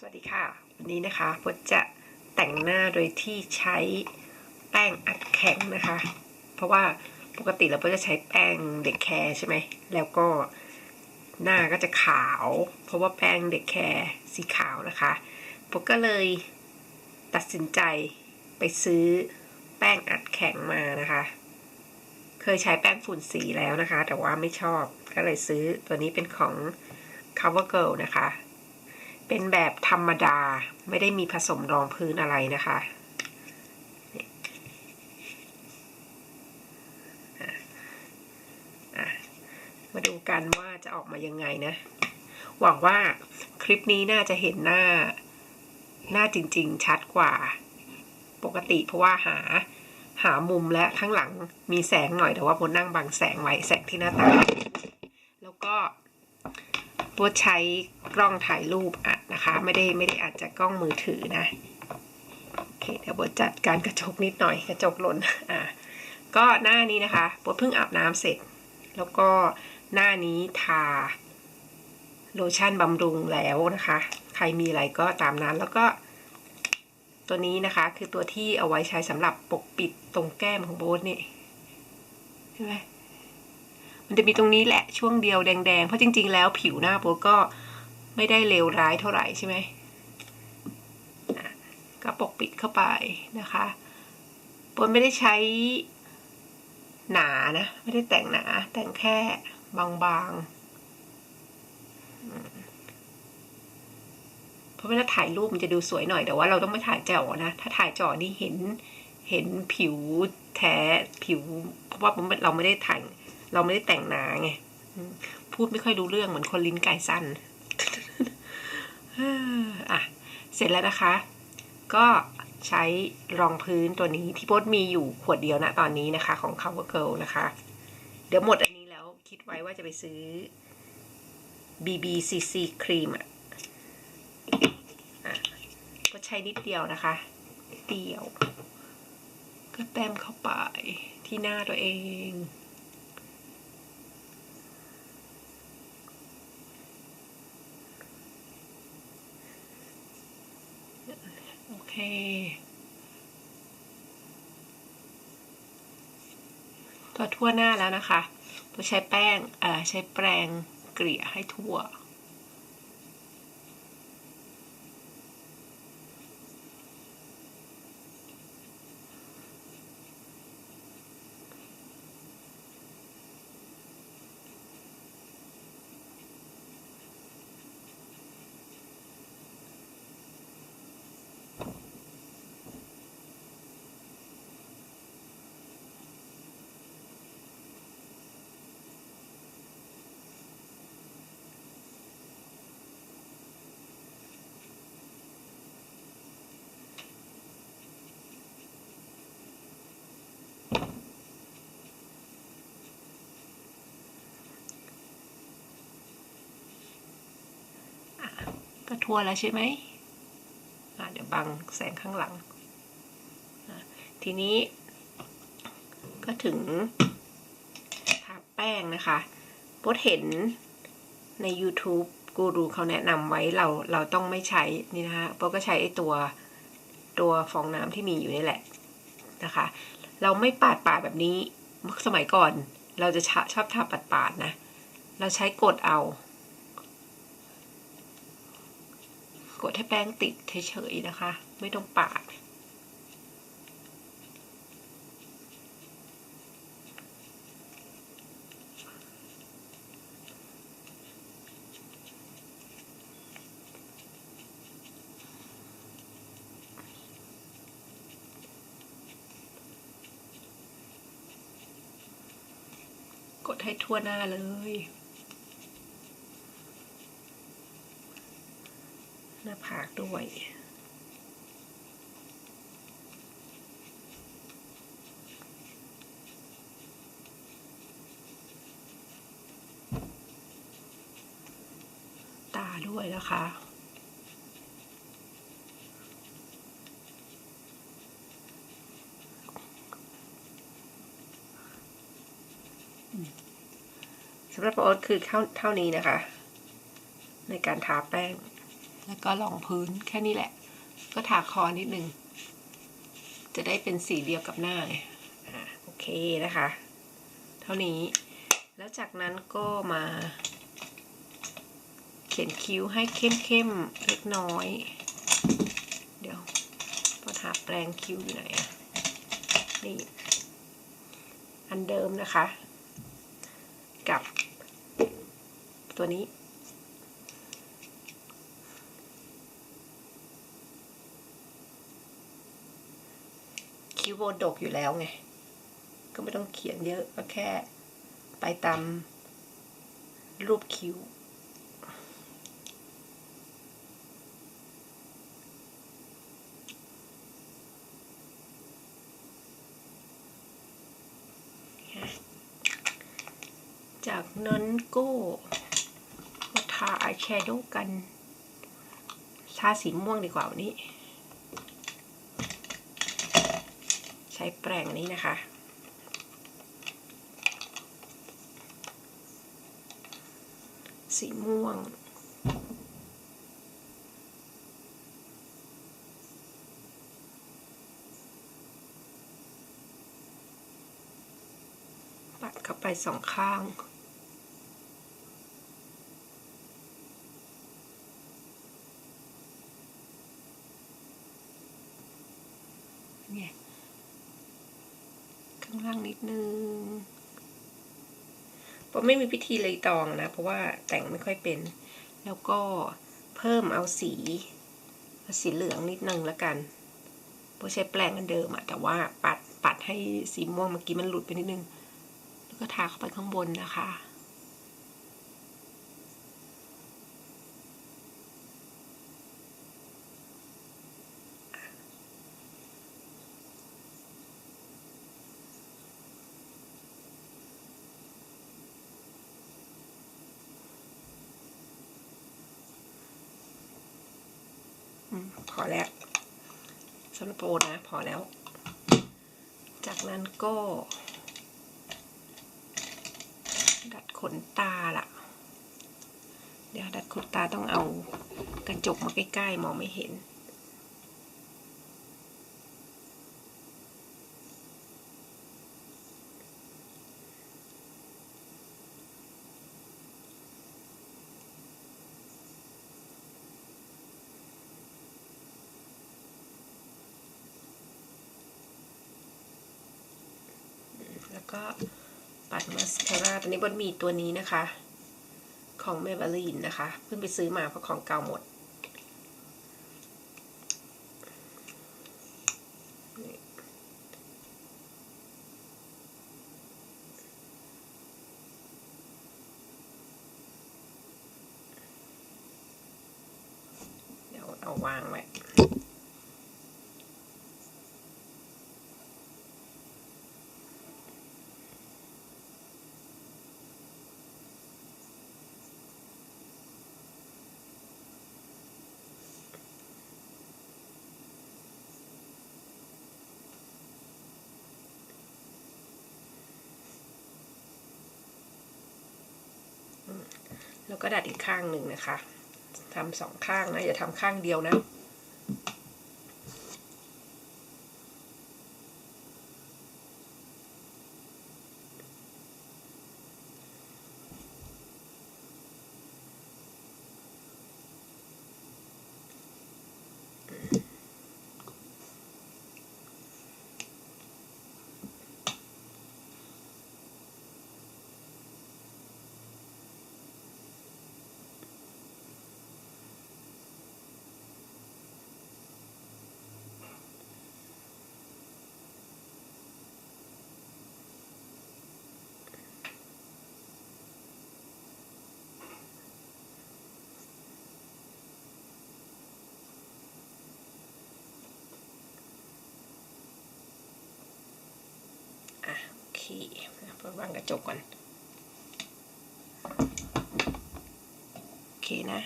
สวัสดีค่ะ วันนี้นะคะพจน์จะแต่งหน้าโดยที่ใช้แป้งอัดแข็งนะคะ เพราะว่าปกติเราก็จะใช้แป้งเด็กแคร์ใช่ไหมแล้วก็หน้าก็จะขาว เพราะว่าแป้งเด็กแคร์สีขาวนะคะพจน์ก็เลยตัดสินใจไปซื้อแป้งอัดแข็งมานะคะ เคยใช้แป้งฝุ่นสีแล้วนะคะ แต่ว่าไม่ชอบก็เลยซื้อตัวนี้เป็นของ CoverGirl นะคะ เป็นแบบธรรมดาไม่ได้มีผสมรองพื้นอะไรนะคะ มาดูกันว่าจะออกมายังไงนะ หวังว่าคลิปนี้น่าจะเห็นหน้า หน้าจริงๆชัดกว่า ปกติเพราะว่าหาหามุมและข้างหลังมีแสงหน่อยแต่ว่าพนนั่งบังแสงไว้แสงที่หน้าตางแล้วก็ โบทใช้กล้องถ่ายรูปอัดนะคะ ไม่ได้ไม่ได้อัดจากกล้องมือถือนะโอเคเดี๋ยวโบทจัดการกระจกนิดหน่อยกระจกหล่นอะก็หน้านี้นะคะโบทเพิ่งอาบน้ำเสร็จ แล้วก็หน้านี้ทาโลชั่นบำรุงแล้วนะคะ ใครมีอะไรก็ตามนั้นแล้วก็ ตัวนี้นะคะ คือตัวที่เอาไว้ใช้สำหรับปกปิดตรงแก้มของโบทนี่ใช่ไหม มันจะมีตรงนี้แหละช่วงเดียวแดงๆ เพราะจริง ๆ แล้วผิวหน้าโบก็ไม่ได้เลวร้ายเท่าไหร่ใช่ไหมก็ปกปิดเข้าไปนะคะโบไม่ได้ใช้หนานะ ไม่ได้แต่งหนา แต่งแค่บางๆ เพราะเวลาถ่ายรูปมันจะดูสวยหน่อยแต่ว่าเราต้องไม่ถ่ายจ่อนะ ถ้าถ่ายจ่อนี่เห็นเห็นผิวแท้ผิว เพราะว่าเราไม่ได้ถ่าย เราไม่ได้แต่งหนาไงพูดไม่ค่อยรู้เรื่องเหมือนคนลิ้นไก่สั้นอะเสร็จแล้วนะคะ ก็ใช้รองพื้นตัวนี้ที่พสมีอยู่ขวดเดียวนะตอนนี้นะคะ ของ CoverGirl นะคะ เดี๋ยวหมดอันนี้แล้วคิดไว้ว่าจะไปซื้อ BBCC ครีมอะอะก็ใช้นิดเดียวนะคะเดียว ก็แต้มเข้าไปที่หน้าตัวเอง เค ตัวทั่วหน้าแล้วนะคะ ตัวใช้แป้งเอ่อใช้แปรงเกลี่ยให้ทั่ว ก็ทั่วแล้วใช่ไหมเดี๋ยวบังแสงข้างหลัง ทีนี้ ก็ถึงทาแป้งนะคะโบทเห็นใน YouTube กูรูเขาแนะนำไว้เราเราต้องไม่ใช้นี่นะคะโบทก็ใช้ไอตัวตัวฟองน้ำที่มีอยู่นี่แหละนะคะ เราไม่ปาดปาดแบบนี้สมัยก่อน เราจะชอบทาปาดปาดนะ เราใช้กดเอา กดให้แป้งติดเฉยๆนะคะ ไม่ต้องปาดกดให้ทั่วหน้าเลย หน้าผาก ด้วย ตาด้วยนะคะสำหรับโอ๊ตคือเท่าเท่านี้นะคะ ในการทาแป้ง แล้วก็รองพื้นแค่นี้แหละ ก็ทาคอนิดนึง จะได้เป็นสีเดียวกับหน้าไงโอเคนะคะ เท่านี้ แล้วจากนั้นก็มา เขียนคิ้วให้เข้มๆเล็กน้อย เดี๋ยวพอทาแปรงคิ้วอยู่ไหนอะนี่อันเดิมนะคะ กับตัวนี้ โบดกอยู่แล้วไง ก็ไม่ต้องเขียนเยอะก็แค่ ไปตามรูปคิ้ว จากนั้นก็มาทาอายแชโดว์กัน ทาสีม่วงดีกว่าวันนี้ ใช้แปรงนี้นะคะสีม่วง ปัดเข้าไปสองข้าง เนี่ยข้างล่างนิดนึงผมไม่มีพิธีเลยตองนะ เพราะว่าแต่งไม่ค่อยเป็น แล้วก็เพิ่มเอาสีสีเหลืองนิดนึงแล้วกันเพราะใช้แปรงอันเดิมอะแต่ว่าปัดปัดให้สีม่วงเมื่อกี้มันหลุดไปนิดนึง แล้วก็ทาเข้าไปข้างบนนะคะ พอแล้วสำหรับโปรนะ พอแล้ว จากนั้นก็ ดัดขนตาล่ะ เดี๋ยวดัดขนตาต้องเอากระจกมาใกล้ๆ มองไม่เห็น ก็ปัดมาสคาร่าตอนนี้บนมีตัวนี้นะคะ ของเมเบลีนนะคะ เพิ่งไปซื้อมาเพราะของเก่าหมดเดี๋ยวเอาวางไว้ แล้วก็ดัดอีกข้างหนึ่งนะคะทำสองข้างนะอย่าทำข้างเดียวนะ โอเคเปิดวางกระจกก่อน โอเคนะ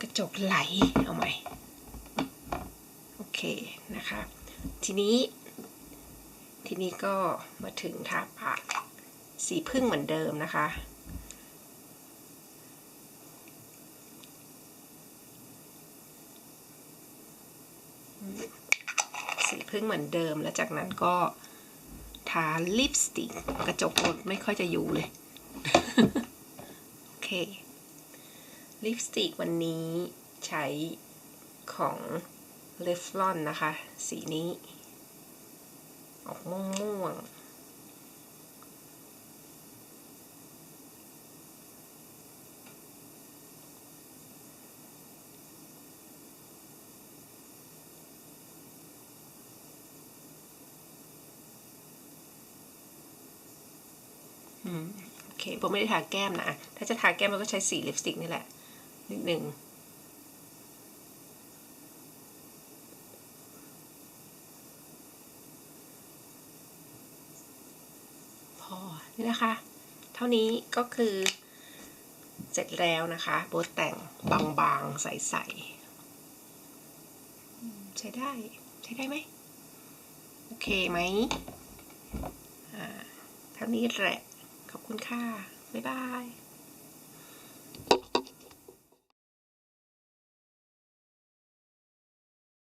กระจกไหลเอาใหม่ โอเคนะคะ ทีนี้ ทีนี้ก็มาถึงทาปากสีพึ่งเหมือนเดิมนะคะ สี พึ่งเหมือนเดิม แล้วจากนั้นก็ทาลิปสติกกระจกรถไม่ค่อยจะอยู่เลย โอเค ลิปสติกวันนี้ใช้ของเลฟลอนนะคะ สีนี้ ออกม่วงม่วงๆ โอเคผมไม่ได้ทาแก้มนะ ถ้าจะทาแก้มเราก็ใช้สีลิปสติกนี่แหละ นิดหนึ่งพอ นี่นะคะ เท่านี้ก็คือเสร็จแล้วนะคะ โบแต่งบางๆ ใสๆ ใช้ได้ ใช้ได้ไหม โอเคไหม อ่า เท่านี้แหละ คุณค่ะ บ๊ายบาย